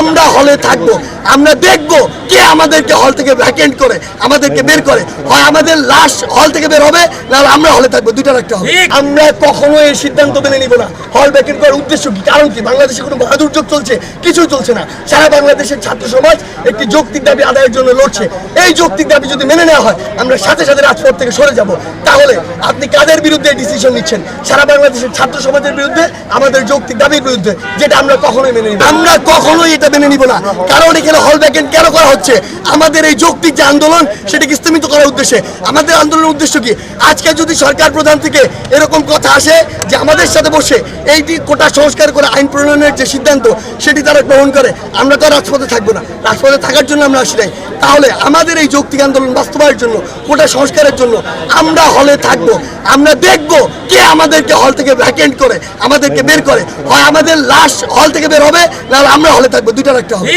আমরা হলে থাকব আমরা দেখব কে আমাদেরকে হল থেকে ভ্যাকেন্ট করে আমাদেরকে বের করে। হয় আমাদের লাশ হল থেকে বের হবে নাহলে আমরা হলে থাকব দুইটা রাখতে হবে। আমরা কখনো এই সিদ্ধান্ত মেনে নিব না। হল ভ্যাকেন্ট করার উদ্দেশ্য কি? কারণ কি? বাংলাদেশে কোনো মহাদুর্যোগ চলছে কিছুই চলছে না। সারা বাংলাদেশের ছাত্র সমাজ একটি যৌক্তিক দাবি আদায়ের জন্য লড়ছে। এই যৌক্তিক দাবি যদি মেনে নেওয়া হয় আমরা সাথে সাথে রাজপথ থেকে সরে যাব। তাহলে আপনি কাদের বিরুদ্ধে ডিসিশন নিচ্ছেন? সারা বাংলাদেশের ছাত্র সমাজের বিরুদ্ধে আমাদের যৌক্তিক দাবির বিরুদ্ধে যেটা আমরা কখনোই মেনে নিব আমরা কখনোই এটা মেনে নিব না। কারণ এখানে হল ভ্যাকেন্ট কেন করা হচ্ছে? আমাদের এই যৌক্তিক যে আন্দোলন, সেটাকে স্থিমিত করার উদ্দেশ্যে। আমাদের আন্দোলনের উদ্দেশ্য কি? আজকে যদি সরকার প্রধান থেকে এরকম কথা আসে যে আমাদের সাথে বসে এইটি কোটা সংস্কার করে আইন প্রণয়নের যে সিদ্ধান্ত, সেটি তারা গ্রহণ করে, আমরা তো রাজপথে থাকব না। রাজপথে থাকার জন্য আমরা আসি নাই। তাহলে আমাদের এই যৌক্তিক আন্দোলন বাস্তবায়নের জন্য, কোটা সংস্কারের জন্য আমরা হলে থাকব। আমরা দেখব কে আমাদেরকে হল থেকে ভ্যাকেন্ট করে আমাদেরকে বের করে। হয় আমাদের লাশ হল থেকে বের হবে নাহলে আমরা হলে থাকব দুইটা রাখতে হবে।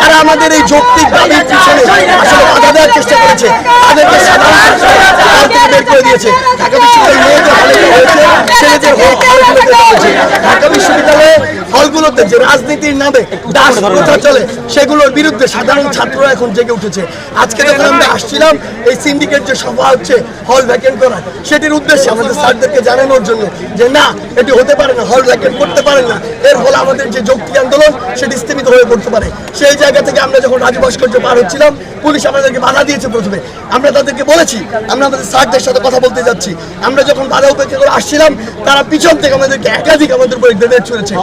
তারা আমাদের এই যৌক্তিক দাবির পিছনে আসলে বাধা দেওয়ার চেষ্টা করেছে। তাদেরকে সাধারণ হল থেকে বের করে দিয়েছে। ঢাকা বিশ্ববিদ্যালয়ে মেয়েদের হলে হয়েছে ছেলেদের হল হলগুলোতে ঢাকা বিশ্ববিদ্যালয়ে হলগুলোতে যে রাজনীতির নামে দাস প্রথা চলে সেগুলোর বিরুদ্ধে সাধারণ ছাত্ররা এখন জেগে উঠেছে। আজকে যখন আমরা আসছিলাম এই সিন্ডিকেট যে সভা হচ্ছে হল ভ্যাকেন্ট করা সেটির উদ্দেশ্যে আমাদের স্যারদেরকে জানানোর জন্য যে না এটি হতে পারে না হল ভ্যাকেন্ট করতে পারে না। এর ফলে আমাদের যে যৌক্তিক আন্দোলন সেটি স্থিমিত হয়ে পড়তে পারে। সেই জায়গা থেকে আমরা যখন রাজু ভাস্কর্য পার হচ্ছিলাম পুলিশ আমাদেরকে বাধা দিয়েছে প্রথমে। আমরা তাদেরকে বলেছি আমরা আমাদের স্যারদের সাথে কথা বলতে যাচ্ছি। আমরা যখন বাধা উপেক্ষা করে আসছিলাম তারা পিছন থেকে আমাদেরকে একাধিক আমাদের উপরে গ্রেনেড ছুঁড়েছে।